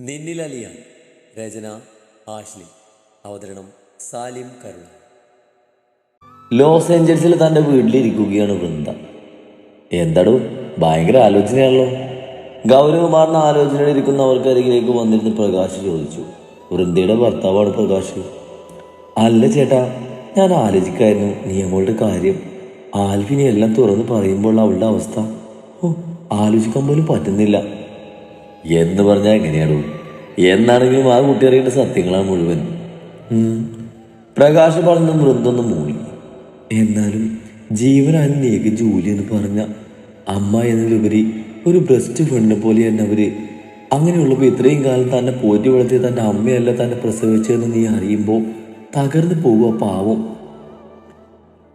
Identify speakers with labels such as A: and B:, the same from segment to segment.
A: നിന്നിലലിയ രചന Ashley അവതരണം സാലിം കരുണ
B: loss ഏഞ്ചൽസിൽ തന്റെ വീട്ടിലിരിക്കുകയാണ് വൃന്ദ. എന്താടോ ഭയങ്കര ആലോചനയാണല്ലോ. ഗൗരവമാർന്ന ആലോചനയിൽ ഇരിക്കുന്നവർക്കരികിലേക്ക് വന്നിരുന്ന് പ്രകാശ് ചോദിച്ചു വൃന്ദയുടെ ഭർത്താവാണ് പ്രകാശ്? അല്ല ചേട്ടാ ഞാൻ ആലോചിക്കായിരുന്നു നീ നിയമങ്ങളുടെ കാര്യം. ആൽവിനെ എല്ലാം തുറന്ന് പറയുമ്പോൾ അവളുടെ അവസ്ഥ? ഓ ആലോചിക്കാൻ പോലും പറ്റുന്നില്ല. എന്ന് പറഞ്ഞാൽ എങ്ങനെയാണോ എന്നാണെങ്കിലും ആ കുട്ടി അറിയേണ്ട സത്യങ്ങളാണ് മുഴുവൻ. പ്രകാശ് പറഞ്ഞ വൃന്ദൊന്ന് മൂളി എന്നാലും ജീവൻ അന്യേക്ക് ജോലി എന്ന് പറഞ്ഞ അമ്മ എന്നതിലുപരി ഒരു ബെസ്റ്റ് ഫ്രണ്ട് പോലെ തന്നെ അവർ അങ്ങനെയുള്ളപ്പോൾ ഇത്രയും കാലം തന്നെ പോറ്റി വളർത്തിയ തന്റെ അമ്മയല്ല തന്നെ പ്രസവിച്ചതെന്ന് നീ അറിയുമ്പോൾ തകർന്നു പോകുക പാവം.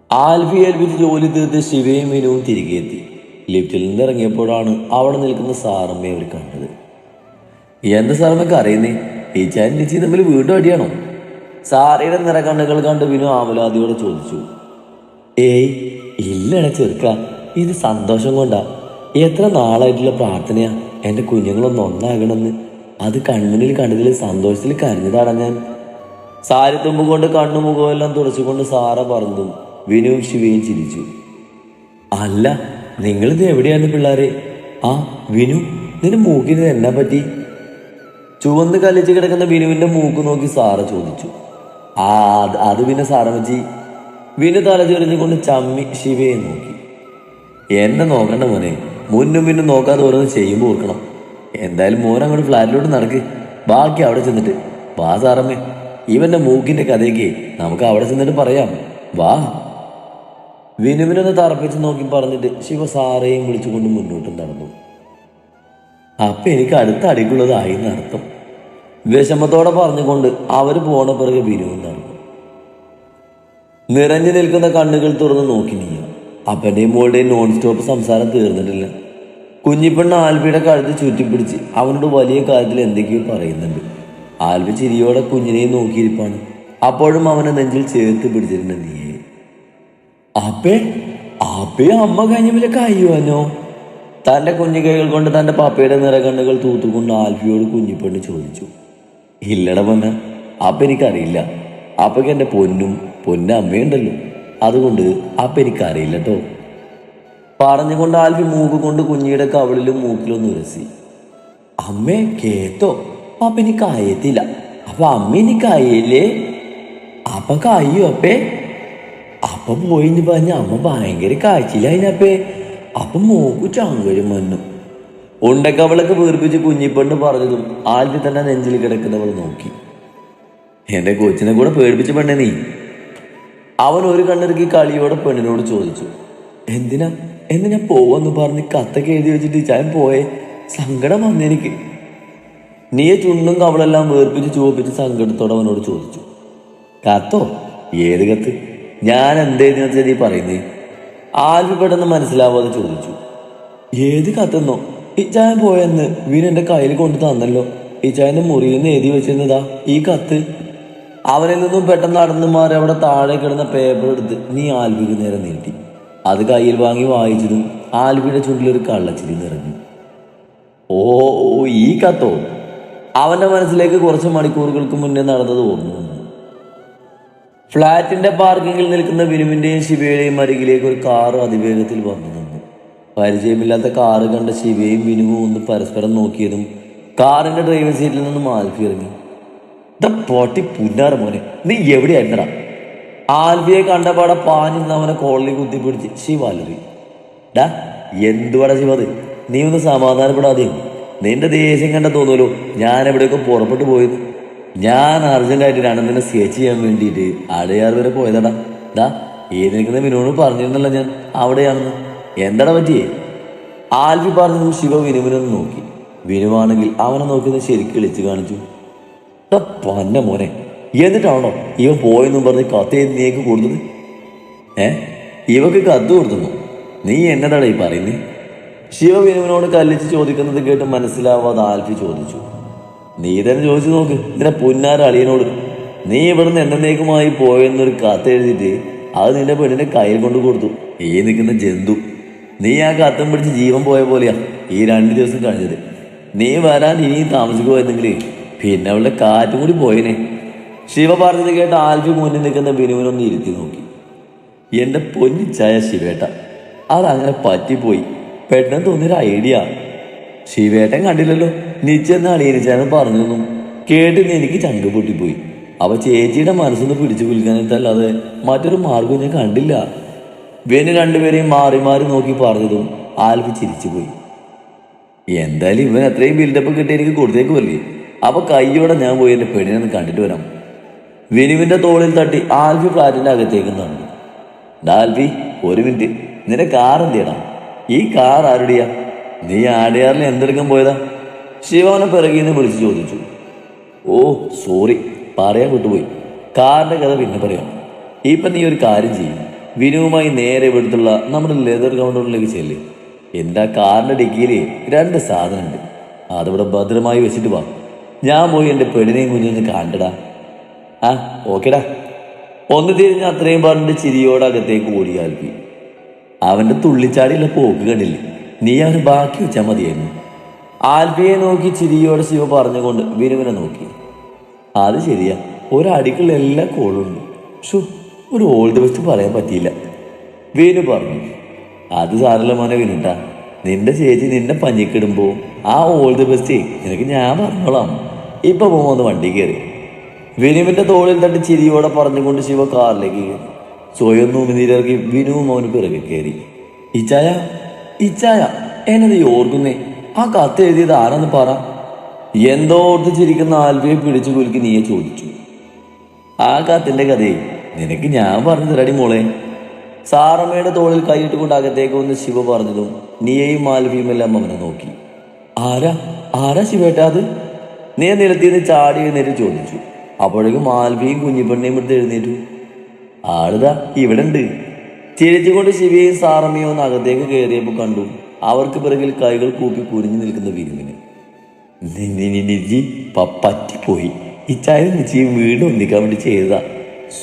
B: ആൽഫി ഏൽപ്പിച്ച് ജോലി തീർത്ത് ശിവയും മീനവും തിരികെ എത്തി. ലിഫ്റ്റിൽ നിന്ന് ഇറങ്ങിയപ്പോഴാണ് അവിടെ നിൽക്കുന്ന സാറമ്മയെ അവർ കണ്ടത്. എന്താ സാറമ്മക്ക് അറിയുന്നേ? ഈ ചാൻ ലിച്ചി തമ്മിൽ വീണ്ടും അടിയാണോ? സാറയുടെ നിറകണ്ണുകൾ കണ്ട് വിനു ആമലാദിയോട് ചോദിച്ചു. ഏയ് ഇല്ലട ചെറുക്ക ഇത് സന്തോഷം കൊണ്ടാ. എത്ര നാളായിട്ടുള്ള പ്രാർത്ഥനയാ? എന്റെ കുഞ്ഞുങ്ങളൊന്ന് ഒന്നാകണമെന്ന്. അത് കൺമുന്നിൽ കണ്ടതിൽ സന്തോഷത്തിൽ കരഞ്ഞതാണ് ഞാൻ. സാരി തുമ്പ് കൊണ്ട് കണ്ണു മുഖമെല്ലാം തുടച്ചുകൊണ്ട് സാറ പറഞ്ഞു വിനുവും ശിവയും ചിരിച്ചു. അല്ല നിങ്ങളിത് എവിടെയാണ് പിള്ളേരെ? ആ വിനു നിന്റെ മൂക്കിന് എന്നാ പറ്റി? ചുവന്ന് കലിച്ച് കിടക്കുന്ന വിനുവിന്റെ മൂക്ക് നോക്കി സാറ ചോദിച്ചു. ആ അത് അത് പിന്നെ സാറമ്മച്ചി വിനു തലചെറിഞ്ഞുകൊണ്ട് ചമ്മി ശിവയെ നോക്കി. എന്നെ നോക്കണ്ട മോനെ മുന്നും പിന്നും നോക്കാതെ ഓരോന്ന് ചെയ്യുമ്പോൾ ഓർക്കണം. എന്തായാലും മോൻ അങ്ങോട്ട് ഫ്ലാറ്റിലോട്ട് നടക്ക്. ബാക്കി അവിടെ ചെന്നിട്ട്. വാ സാറമ്മേ ഇവന്റെ മൂക്കിന്റെ കഥയൊക്കെ നമുക്ക് അവിടെ ചെന്നിട്ട് പറയാം. വാ. വിനുവിനൊന്ന് തറപ്പിച്ച് നോക്കി പറഞ്ഞിട്ട് ശിവ സാറേയും വിളിച്ചുകൊണ്ട് മുന്നോട്ട് നടന്നു. അപ്പൊ എനിക്ക് അടുത്ത അടിക്കുള്ളതായി എന്നർത്ഥം വിഷമത്തോടെ പറഞ്ഞുകൊണ്ട് അവർ പോണ പിറകെ വിനുവും നടന്നു. നിറഞ്ഞു നിൽക്കുന്ന കണ്ണുകൾ തുറന്ന് നോക്കി നീയ. അപ്പന്റെയും മോളുടെയും നോൺ സ്റ്റോപ്പ് സംസാരം തീർന്നിട്ടില്ല. കുഞ്ഞിപ്പെണ്ണ് ആൽബിയുടെ കഴുത്ത് ചുറ്റിപ്പിടിച്ച് അവനോട് വലിയ കാര്യത്തിൽ എന്തൊക്കെയോ പറയുന്നുണ്ട്. ആൽബി ചിരിയോടെ കുഞ്ഞിനെയും നോക്കിയിരിപ്പാണ്. അപ്പോഴും അവനെ നെഞ്ചിൽ ചേർത്ത് പിടിച്ചിട്ടുണ്ട് നീയെ അപ്പേ ആപ്പേ അമ്മ കഴിഞ്ഞ പോലെ കയ്യുവാനോ തന്റെ കുഞ്ഞു കൈകൾ കൊണ്ട് തന്റെ പാപ്പയുടെ നിറകണ്ണുകൾ തൂത്തുകൊണ്ട് ആൽഫിയോട് കുഞ്ഞിപ്പെണ്ണ് ചോദിച്ചു. ഇല്ലട പൊന്ന അപ്പ എനിക്കറിയില്ല. അപ്പയ്ക്ക് എന്റെ പൊന്നും പൊന്ന അമ്മയുണ്ടല്ലോ. അതുകൊണ്ട് അപ്പ എനിക്കറിയില്ല കേട്ടോ പറഞ്ഞുകൊണ്ട് ആൽഫി മൂക്ക് കൊണ്ട് കുഞ്ഞിയുടെ കവളിലും മൂക്കിലും ഉരസി. അമ്മേ കേട്ടോ. അപ്പ എനിക്ക് അയത്തില്ല അപ്പൊ അമ്മ എനിക്ക് അയല്ലേ അപ്പൊ കയ്യോ അപ്പേ? അപ്പൊ പോയിന്ന് പറഞ്ഞ അമ്മ ഭയങ്കര കാഴ്ചയിലായിനപ്പേ അപ്പൊ. മോക്ക് ചാങ്കരും വന്നു ഉണ്ടക്കവളൊക്കെ വീർപ്പിച്ച് കുഞ്ഞിപ്പെണ്ണ് പറഞ്ഞതും ആദ്യം തന്നെ നെഞ്ചിൽ കിടക്കുന്നവൾ നോക്കി. എന്റെ കൊച്ചിനെ കൂടെ പേടിപ്പിച്ച പെണ്ണെ നീ. അവൻ ഒരു കണ്ണിറക്കി കളിയോടെ പെണ്ണിനോട് ചോദിച്ചു. എന്തിനാ? എന്തിനാ പോവെന്ന് പറഞ്ഞ് കത്തൊക്കെ എഴുതി വെച്ചിട്ട് ഞാൻ പോയേ? സങ്കടം വന്നെനിക്ക് നീയെ ചുണ്ടും കവളെല്ലാം വേർപ്പിച്ച് ചുവപ്പിച്ച് സങ്കടത്തോടെ അവനോട് ചോദിച്ചു. കത്തോ? ഏത് കത്ത്? ഞാൻ വെച്ചാൽ നീ പറയുന്നേ? ആൽവി പെട്ടെന്ന് മനസ്സിലാവാതെ ചോദിച്ചു. ഏത് കത്തെന്നോ? ഇച്ചായൻ പോയെന്ന് വീൻ എന്റെ കയ്യിൽ കൊണ്ടു തന്നല്ലോ. ഇച്ചായന്റെ മുറിയിൽ നിന്ന് എഴുതി വെച്ചിരുന്നതാ ഈ കത്ത്. അവനിൽ നിന്നും പെട്ടെന്ന് നടന്നു മാറി അവിടെ താഴെ കിടന്ന പേപ്പർ എടുത്ത് നീ ആൽവിക്ക് നേരെ നീട്ടി. അത് കയ്യിൽ വാങ്ങി വായിച്ചതും ആൽവിയുടെ ചുണ്ടിലൊരു കള്ളച്ചിരി നിറഞ്ഞു. ഓ ഈ കത്തോ? അവന്റെ മനസ്സിലേക്ക് കുറച്ച് മണിക്കൂറുകൾക്ക് മുന്നേ നടന്നത് ഓർമ്മ ഫ്ളാറ്റിന്റെ പാർക്കിങ്ങിൽ നിൽക്കുന്ന വിനുവിന്റെയും ശിവയുടെയും അരികിലേക്ക് ഒരു കാറ് അതിവേഗത്തിൽ വന്നു നിന്നു. പരിചയമില്ലാത്ത കാറ് കണ്ട ശിവയും വിനുവും ഒന്ന് പരസ്പരം നോക്കിയതും കാറിന്റെ ഡ്രൈവിംഗ് സീറ്റിൽ നിന്ന് ആൽഫി ഇറങ്ങി. ദ പോട്ടി പുന്നാർ മോനെ നീ എവിടെയായിരുന്നടാ ആൽഫിയെ കണ്ടപാടെ പാഞ്ഞു അവനെ കോളിൽ കുത്തിപ്പിടിച്ച് ശിവ അലറി. ഡാ എന്തുവാടാ ശിവ അത്? നീ ഒന്ന് സമാധാനപ്പെടാതെയും? നിന്റെ ദേഷ്യം കണ്ട തോന്നുമല്ലോ ഞാൻ എവിടെയൊക്കെ പുറപ്പെട്ടു പോയത് ഞാൻ അർജന്റായിട്ട് രണ്ടെന്നെ സ്കെച്ച് ചെയ്യാൻ വേണ്ടിയിട്ട്. അടയാർ വരെ പോയതാടാ. ദാ ഏത് നിൽക്കുന്ന വിനോട് പറഞ്ഞിരുന്നല്ലോ ഞാൻ. അവിടെയാണെന്ന്. എന്താടാ പറ്റിയേ? ആൽഫി പറഞ്ഞു ശിവ വിനുവിനൊന്ന് നോക്കി. വിനുവാണെങ്കിൽ അവനെ നോക്കുന്നത് ശരിക്കും വിളിച്ചു കാണിച്ചു. പൊന്ന മോനെ. എന്നിട്ടാണോ ഇവ പോയെന്നും പറഞ്ഞ് കത്ത് നീക്ക് കൊടുത്തത്? ഏ? ഇവക്ക് കത്ത് കൊടുത്തുന്നു നീ എന്നതാടാ ഈ പറയുന്നേ? ശിവ വിനുവിനോട് കല്ലിച്ച് ചോദിക്കുന്നത് കേട്ട് മനസ്സിലാവാതെ ആൽഫി ചോദിച്ചു. നീ തന്നെ ചോദിച്ചു നോക്ക്. ഇങ്ങനെ പുന്നാര അളിയനോട്. നീ ഇവിടുന്ന് എന്നേക്കുമായി പോയെന്നൊരു കത്ത് എഴുതിയിട്ട് അത് നിന്റെ പെണ്ണിന്റെ കയ്യിൽ കൊണ്ട് കൊടുത്തു. ഈ നിൽക്കുന്ന ജന്തു. നീ ആ കത്തും പിടിച്ച് ജീവൻ പോയ പോലെയാ ഈ രണ്ട് ദിവസം കഴിഞ്ഞത്. നീ വരാൻ ഇനി താമസിക്കുമായിരുന്നെങ്കിൽ പിന്നെ അവളുടെ കാറ്റും കൂടി പോയേനെ. ശിവ പറഞ്ഞത് കേട്ട ആൽഫി മുന്നിൽ നിൽക്കുന്ന ബിനുവിനൊന്ന് ഇരുത്തി നോക്കി. എന്റെ പൊന്നിച്ചായ ശിവേട്ട അതങ്ങനെ പറ്റിപ്പോയി. പെട്ടെന്ന് തോന്നിയൊരു ഐഡിയ ശിവേട്ടൻ കണ്ടില്ലല്ലോ. നിച്ചെന്ന് അളിയനിച്ചാന്ന് പറഞ്ഞതൊന്നും കേട്ടിന്ന് എനിക്ക് ചങ്ക് പൊട്ടിപ്പോയി. അവ ചേച്ചിയുടെ മനസ്സൊന്ന് പിടിച്ചു കുലിക്കാനിട്ടല്ലാതെ മറ്റൊരു മാർഗം ഞാൻ കണ്ടില്ല. വേനു രണ്ടുപേരെയും മാറി മാറി നോക്കി പറഞ്ഞതും ആൽഫി ചിരിച്ചുപോയി. എന്തായാലും ഇവൻ അത്രയും ബിൽഡപ്പ് കിട്ടി എനിക്ക് കൊടുത്തേക്കുമല്ലേ അപ്പൊ കൈയോടെ ഞാൻ പോയി എന്റെ പെണ്ണിനെ കണ്ടിട്ട് വരാം. വിനുവിന്റെ തോളിൽ തട്ടി ആൽഫി ഫ്ലാറ്റിന്റെ അകത്തേക്ക് നടന്നു. ഡാൽഫി ഒരു മിനിറ്റ്. നിന്റെ കാർ എന്തിയടാ ഈ കാർ ആരുടെയാ? നീ ആടിയാറിൽ എന്തെടുക്കാൻ പോയതാ? ശിവനെ പിറകിന്ന് വിളിച്ച് ചോദിച്ചു. ഓ സോറി പറയാൻ വിട്ടുപോയി. കാറിന്റെ കഥ പിന്നെ പറയാം ഇപ്പൊ നീ ഒരു കാര്യം ചെയ്യും. വിനുവുമായി നേരെ ഇവിടുത്തുള്ള നമ്മുടെ ലെതർ കൗണ്ടറിലേക്ക് ചെല്ല്. എന്റെ ആ കാറിന്റെ ഡിക്കിയിൽ രണ്ട് സാധനമുണ്ട്. അതിവിടെ ഭദ്രമായി വെച്ചിട്ട് വാ. ഞാൻ പോയി എന്റെ പെണ്ണിനെയും കുഞ്ഞിനെ കണ്ടടാ. ആ ഓക്കേടാ. ഒന്ന് തിരിഞ്ഞ് അത്രയും പറഞ്ഞിട്ട് ചിരിയോടെ അകത്തേക്ക് ഓടിയാൽക്കി അവന്റെ തുള്ളിച്ചാടിയുള്ള പോക്ക് കണ്ടില്ലേ? നീ അവന് ബാക്കി വെച്ചാൽ മതിയായിരുന്നു. ആൽഫിയെ നോക്കി ചിരിയോടെ ശിവ പറഞ്ഞുകൊണ്ട് വിനുവിനെ നോക്കി. അത് ശരിയാ. ഒരടിക്കുള്ള എല്ലാ ഷു ഉണ്ട്. ഷോ ഒരു ഓൾ ദി പറയാൻ പറ്റിയില്ല. വീനു പറഞ്ഞു. അത് സാരല്ല മോനെ വിനുട്ടാ നിന്റെ ചേച്ചി നിന്നെ പഞ്ഞിക്കിടുമ്പോ ആ ഓൾ ദി ബെസ്റ്റ് നിനക്ക് ഞാൻ പറഞ്ഞോളാം. ഇപ്പൊ പോകുന്ന വണ്ടി കയറി വിനുവിന്റെ തോളിൽ തട്ടി ചിരിയോടെ പറഞ്ഞുകൊണ്ട് ശിവ കാറിലേക്ക് കയറി. സ്വയം നൂമിനീരിറക്കി വിനുവും അവന് പിറകെ കയറി. ഇച്ചായ ഇച്ചായ എന്നത് ഓർക്കുന്നേ? ആ കത്ത് എഴുതിയത് ആരാന്ന് പറ. എന്തോ ചിരിക്കുന്ന ആൽവിയെ പിടിച്ചു കുലുക്കി നീയെ ചോദിച്ചു. ആ കത്തിന്റെ കഥയെ നിനക്ക് ഞാൻ പറഞ്ഞു തരാടി മോളെ. സാറമ്മയുടെ തോളിൽ കൈയിട്ട് കൊണ്ട് അകത്തേക്ക് വന്ന് ശിവ പറഞ്ഞതും നീയെയും ആൽവിയും എല്ലാം അവനെ നോക്കി. ആരാ? ആരാ ശിവേട്ട അത്? നീ നിലത്തിന്ന് ചാടി എഴുന്നേറ്റ് ചോദിച്ചു. അപ്പോഴേക്കും ആൽവിയും കുഞ്ഞിപ്പെണ്ണയും എടുത്ത് എഴുന്നേറ്റു. ആളുതാ ഇവിടെ ഉണ്ട് ചിരിച്ചുകൊണ്ട് ശിവയും സാറമ്മയും ഒന്ന് അകത്തേക്ക് കയറിയപ്പോൾ കണ്ടു. അവർക്ക് പിറകിൽ കൈകൾ കൂപ്പി കുരിഞ്ഞു നിൽക്കുന്ന വിരുന്നിന്. നിജി പറ്റിപ്പോയി. ഇച്ചായ നിച്ചി വീണ്ടും ഒന്നിക്കാൻ വേണ്ടി ചെയ്തതാ.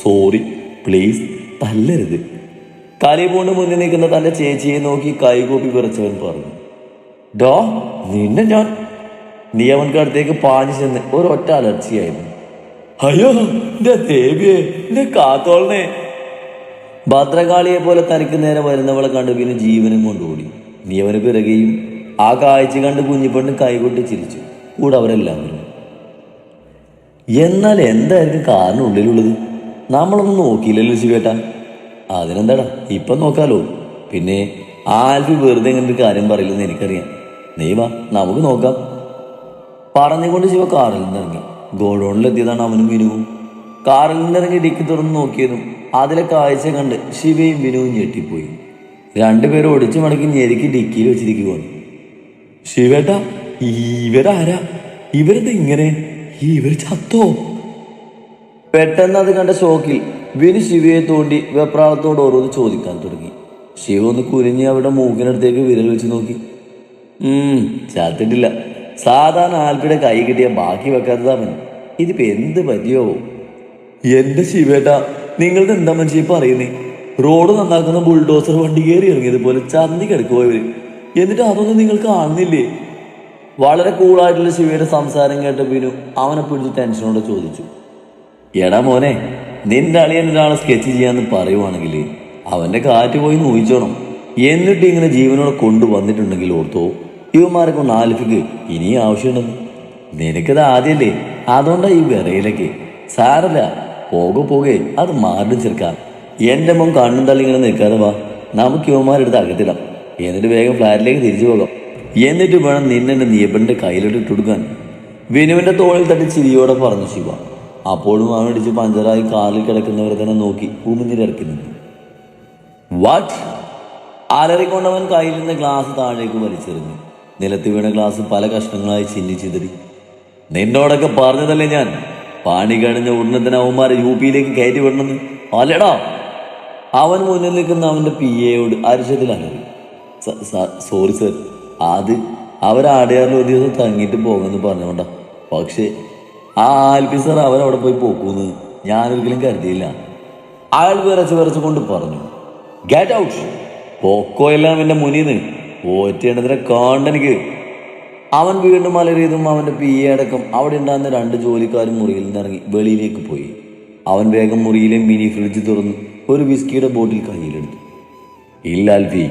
B: സോറി പ്ലീസ് തല്ലരുത്. കളി പോണ്ട് മുന്നിൽ നിൽക്കുന്ന തന്റെ ചേച്ചിയെ നോക്കി കൈകൂപ്പി വിറച്ചവൻ പറഞ്ഞു ഡോ നിന്നെ ഞാൻ നീ അവൻക്ക് അടുത്തേക്ക് പാഞ്ഞു ചെന്ന് ഒരൊറ്റ അലർച്ചയായിരുന്നു അയ്യോ എന്റെ ദേവിയെ എന്റെ കാത്തോളനെ ഭദ്രകാളിയെ പോലെ തനിക്ക് നേരെ വരുന്നവളെ കണ്ടു പിന്നെ ജീവനും കൊണ്ടോടി നീ അവന് പിറകെയും ആ കാഴ്ച കണ്ട് കുഞ്ഞിപ്പെണ്ണ് കൈകൊണ്ട് ചിരിച്ചു. കൂടെ അവരെല്ലാവരും. എന്നാൽ എന്തായിരുന്നു കാറിന് ഉള്ളിലുള്ളത്? നമ്മളൊന്നും നോക്കിയില്ലല്ലോ ശിവേട്ട അതിനെന്താടാ? ഇപ്പം നോക്കാലോ. പിന്നെ ആൽഫി വെറുതെ ഇങ്ങനെ കാര്യം പറയില്ലെന്ന് എനിക്കറിയാം. നീ വാ നമുക്ക് നോക്കാം. പറഞ്ഞുകൊണ്ട് ശിവ കാറിൽ നിന്നിറങ്ങി ഗോഡൗണിലെത്തിയതാണ് അവനും വിനുവും. കാറിൽ നിന്നിറങ്ങി ഡിക്കി തുറന്ന് നോക്കിയതും അതിലെ കാഴ്ച കണ്ട് ശിവയും വിനുവും ഞെട്ടിപ്പോയി. രണ്ടുപേരും ഒടിച്ചു മടക്കി ഞെരുക്കി ഡിക്കിയിൽ വെച്ചിരിക്കുവാണ്. ശിവേട്ട ഇവരാരാ? ഇവരത് ഇങ്ങനെ? ഇവർ ചത്തോ? പെട്ടെന്ന് അത് കണ്ട ഷോക്കിൽ വിനു ശിവയെ തോണ്ടി വെപ്രാളത്തോട് ഓരോന്ന് ചോദിക്കാൻ തുടങ്ങി. ശിവ ഒന്ന് കുനിഞ്ഞ് അവിടെ മൂക്കിനടുത്തേക്ക് വിരൽ വെച്ച് നോക്കി. ചത്തിട്ടില്ല. സാധാരണ ആൽപ്പിയുടെ കൈ കിട്ടിയ ബാക്കി വെക്കാത്തതാ മതി ഇതിപ്പോ എന്ത് പറ്റിയോ? എന്റെ ശിവേട്ട നിങ്ങളുടെ എന്താ മനുഷ്യ പറയുന്നേ? റോഡ് നന്നാക്കുന്ന ബുൾഡോസർ വണ്ടി കയറി ഇറങ്ങിയതുപോലെ ചന്തി കിടക്കുപോയവര് എന്നിട്ട് അതൊന്നും നിങ്ങൾ കാണുന്നില്ലേ? വളരെ കൂളായിട്ടുള്ള ശിവയുടെ സംസാരം കേട്ട പിന്നു അവനെ പിടിച്ച് ടെൻഷനോടെ ചോദിച്ചു. എടാ മോനെ നിന്റെ അളിയൻ ഒരാളെ സ്കെച്ച് ചെയ്യാന്ന് പറയുവാണെങ്കിൽ അവന്റെ കാറ്റ് പോയി നോയിച്ചോണം എന്നിട്ട് ഇങ്ങനെ ജീവനോടെ കൊണ്ടുവന്നിട്ടുണ്ടെങ്കിൽ ഓർത്തോ ഇവന്മാരെ കൊണ്ട് ആലിഫിക്ക് ഇനി ആവശ്യമുണ്ടെന്ന്. നിനക്കത് ആദ്യമല്ലേ അതുകൊണ്ടാ ഈ വിറയിലേക്ക്. സാരല്ല പോകെ പോകെ അത് മാറിടും ചെറുക്കാം എന്റെ മോൻ കണ്ണും തള്ളി ഇങ്ങനെ നിൽക്കാതെ വാ. നമുക്ക് യുവമാരെടുത്ത് അകത്തിടാം. എന്നിട്ട് വേഗം ഫ്ലാറ്റിലേക്ക് തിരിച്ചു പോകാം. എന്നിട്ട് വേണം നിന്നെ നിയപ്പന്റെ കയ്യിലോട്ട് ഇട്ടുകൊടുക്കാൻ വിനുവിന്റെ തോളിൽ തട്ടി ചിരിയോടെ പറഞ്ഞു ശിവ. അപ്പോഴും അവൻ ഇടിച്ച് പഞ്ചറായി കാറിൽ കിടക്കുന്നവരെ തന്നെ നോക്കി നിന്നു വാട്ട് അലറിക്കൊണ്ടവൻ കയ്യിൽ നിന്ന് ഗ്ലാസ് താഴേക്ക് വലിച്ചെറിഞ്ഞു. നിലത്ത് വീണ ഗ്ലാസ് പല കഷ്ണങ്ങളായി ചിന്നി ചിതറി. നിന്നോടൊക്കെ പറഞ്ഞതല്ലേ ഞാൻ. പാണി കഴിഞ്ഞ ഉടനെ തന്നെ അവന്മാരെ യു പിയിലേക്ക് കയറ്റി വിടണമെന്ന്. അല്ലടാ അവൻ മുന്നിൽ നിൽക്കുന്ന അവന്റെ പി എയോട് അരിശത്തിലാണ് അലറി "സ- സ- സോറി സർ അത് അവരാടയാറിൽ ഒരു ദിവസം തങ്ങിയിട്ട് പോകുമെന്ന് പറഞ്ഞുകൊണ്ടാ. പക്ഷേ ആ ആൽപി സാർ അവരവിടെ പോയി പോക്കൂന്ന് ഞാനൊരിക്കലും കരുതിയില്ല. അയാൾ വിറച്ച് വിറച്ച് കൊണ്ട് പറഞ്ഞു ഗെറ്റ് ഔട്ട് പോക്കോ എല്ലാം എന്റെ മുന്നിന്ന്. ഓറ്റേണ്ടതിനെ കാണ്ടെനിക്ക് അവൻ വീണ്ടും അലറിയതും അവന്റെ പി എ അടക്കം അവിടെ ഉണ്ടായിരുന്ന രണ്ട് ജോലിക്കാരും മുറിയിൽ നിന്നിറങ്ങി വെളിയിലേക്ക് പോയി. അവൻ വേഗം മുറിയിലെ മിനി ഫ്രിഡ്ജ് തുറന്ന്. ഒരു വിസ്കിയുടെ ബോട്ടിൽ കയ്യിലെടുത്തു. ഇല്ല അൽഫി.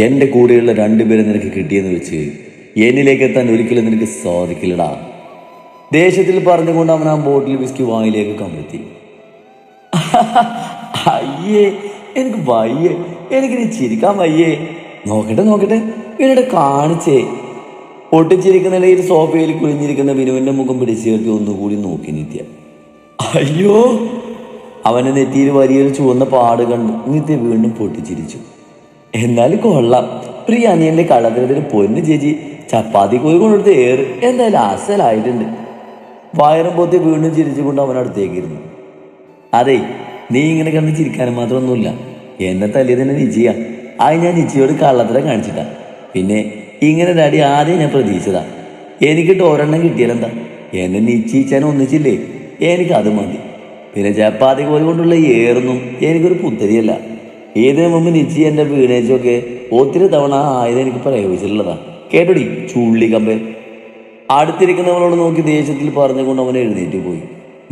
B: എന്റെ കൂടെയുള്ള രണ്ടുപേരെ നിനക്ക് കിട്ടിയെന്ന് വെച്ച് എന്നിലേക്ക് എത്താൻ ഒരിക്കലും നിനക്ക് സാധിക്കില്ലടാ. ദേഷ്യത്തിൽ പറഞ്ഞുകൊണ്ട് അവൻ ആ ബോട്ടിൽ വിസ്കി വായിലേക്ക് കമഴ്ത്തി അയ്യേ എനിക്ക് വയ്യേ. എനിക്കിനി ചിരിക്കാൻ വയ്യേ. നോക്കട്ടെ നോക്കട്ടെ. പിന്നീട് കാണിച്ചേ. പൊട്ടിച്ചിരിക്കുന്ന നിലയിൽ സോഫയിൽ കുഴിഞ്ഞിരിക്കുന്ന വിനുവിന്റെ മുഖം പിടിച്ചു കയറ്റി ഒന്നുകൂടി നോക്കി നിത്യ. അയ്യോ അവന്റെ നെറ്റിയിൽ വലിയൊരു ചുവന്ന പാട് കണ്ട് നിത്യ വീണ്ടും പൊട്ടിച്ചിരിച്ചു. എന്നാൽ കൊള്ളാം. പ്രിയ അനിയന്റെ കള്ളത്തിനത്തിന് പൊന്ന് ചേച്ചി. ചപ്പാത്തി കോഴി കൊണ്ടെടുത്ത് ഏറ്. എന്തായാലും അസലായിട്ടുണ്ട്. വയറും പൊത്തി വീണ്ടും ചിരിച്ചുകൊണ്ട് ഇരുന്നു. അതെ നീ ഇങ്ങനെ കണ്ട് ചിരിക്കാനും മാത്രമൊന്നുമില്ല. എന്നെ തല്ലിയതിനെ നിജിയ. അത് ഞാൻ നിജിയോട് കള്ളത്തരം കാണിച്ചിട്ടാ. പിന്നെ ഇങ്ങനെ അടി ആദ്യം ഞാൻ പ്രതീക്ഷിച്ചതാ. എനിക്കിട്ട് ഒരെണ്ണം കിട്ടിയാലെന്താ? എന്നെ നിശ്ചയിച്ചാൻ ഒന്നിച്ചില്ലേ? എനിക്ക് അത് മതി. പിന്നെ ചപ്പാത്തി കോഴി കൊണ്ടുള്ള ഏറൊന്നും എനിക്കൊരു പുത്തരിയല്ല ഏതിനു മുമ്പ് നിച്ചി എന്റെ വീണേച്ചൊക്കെ ഒത്തിരി തവണ ആയത് എനിക്ക് പ്രയോഗിച്ചിട്ടുള്ളതാ. കേട്ടോടി ചുള്ളി കമ്പേ അടുത്തിരിക്കുന്നവളോട് നോക്കി ദേഷ്യത്തിൽ പറഞ്ഞുകൊണ്ട് അവൻ എഴുന്നേറ്റ് പോയി.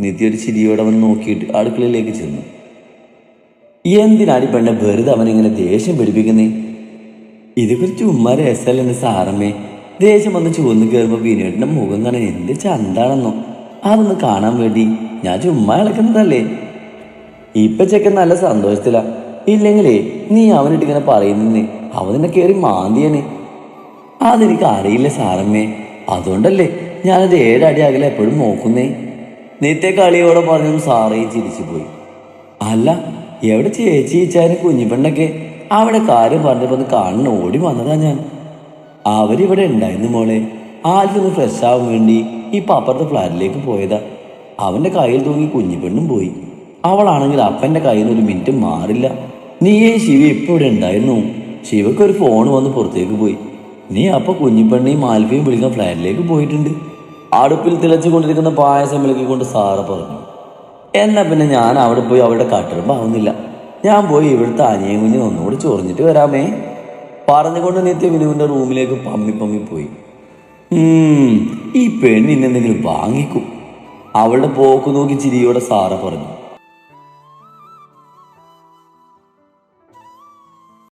B: നിത്യ ഒരു ചിരിയോടെ അവൻ നോക്കിയിട്ട് അടുക്കളയിലേക്ക് ചെന്നു. എന്തിനാടി പെണ്ണെ വെറുതെ അവൻ ഇങ്ങനെ ദേഷ്യം പിടിപ്പിക്കുന്നേ? ഇതൊക്കെ ചുമ്മാ രസമല്ലെന്ന് സാറമ്മേ? ദേഷ്യം വന്ന് ചുവന്ന് കയറുമ്പോൾ വിനോദിന്റെ മുഖം കാണാൻ എന്ത് ചന്താണെന്നോ. അതൊന്ന് കാണാൻ വേണ്ടി ഞാൻ ചുമ്മാ ഇളക്കുന്നതല്ലേ ഇപ്പൊ ചെക്കൻ നല്ല സന്തോഷത്തിലാ. ഇല്ലെങ്കിലേ നീ അവനിട്ട് ഇങ്ങനെ പറയുന്നേ അവൻ നിന്നെ കയറി മാന്തിയനെ. അതെനിക്ക് അറിയില്ല സാറമ്മേ. അതുകൊണ്ടല്ലേ ഞാനത് ഏഴടി അകലെ എപ്പോഴും നോക്കുന്നേ. നേരത്തെ കളിയോടെ പറഞ്ഞു സാറേ ചിരിച്ചു പോയി. അല്ല എവിടെ ചേച്ചി ചേച്ചാനും കുഞ്ഞിപ്പെണ്ണൊക്കെ അവിടെ കാര്യം പറഞ്ഞപ്പോ ഒന്ന് കാണാൻ ഓടി വന്നതാ ഞാൻ. അവരിവിടെ ഉണ്ടായിരുന്നു മോളെ. ആദ്യമൊന്ന് ഫ്രഷ് ആവാൻ വേണ്ടി ഈ അപ്പുറത്തെ ഫ്ലാറ്റിലേക്ക് പോയതാ. അവന്റെ കയ്യിൽ തൂങ്ങി കുഞ്ഞിപ്പെണ്ണും പോയി. അവളാണെങ്കിൽ അപ്പന്റെ കയ്യിൽ നിന്ന് ഒരു മിനിറ്റ് മാറില്ല. നീയേ ശിവ ഇപ്പോൾ ഇവിടെ ഉണ്ടായിരുന്നു. ശിവക്ക് ഒരു ഫോൺ വന്ന് പുറത്തേക്ക് പോയി. നീ അപ്പൊ കുഞ്ഞിപ്പെണ്ണയും മാൽഫയും വിളിക്കാൻ ഫ്ലാറ്റിലേക്ക് പോയിട്ടുണ്ട്. അടുപ്പിൽ തിളച്ചുകൊണ്ടിരിക്കുന്ന പായസം വിളിക്കൊണ്ട് സാറ് പറഞ്ഞു. എന്നാ പിന്നെ ഞാൻ അവിടെ പോയി അവിടെ കട്ടിടുമ്പാവുന്നില്ല ഞാൻ പോയി ഇവിടുത്തെ അനിയൻ കുഞ്ഞ് ഒന്നുകൂടി ചൊറിഞ്ഞിട്ട് വരാമേ. പറഞ്ഞുകൊണ്ട് നിത്യ വിനുവിന്റെ റൂമിലേക്ക് പമ്മി പമ്മി പോയി. ഈ പെണ്ണിനെന്തെങ്കിലും വാങ്ങിക്കും. അവളുടെ പോക്ക് നോക്കി ചിരിയോടെ സാറ പറഞ്ഞു.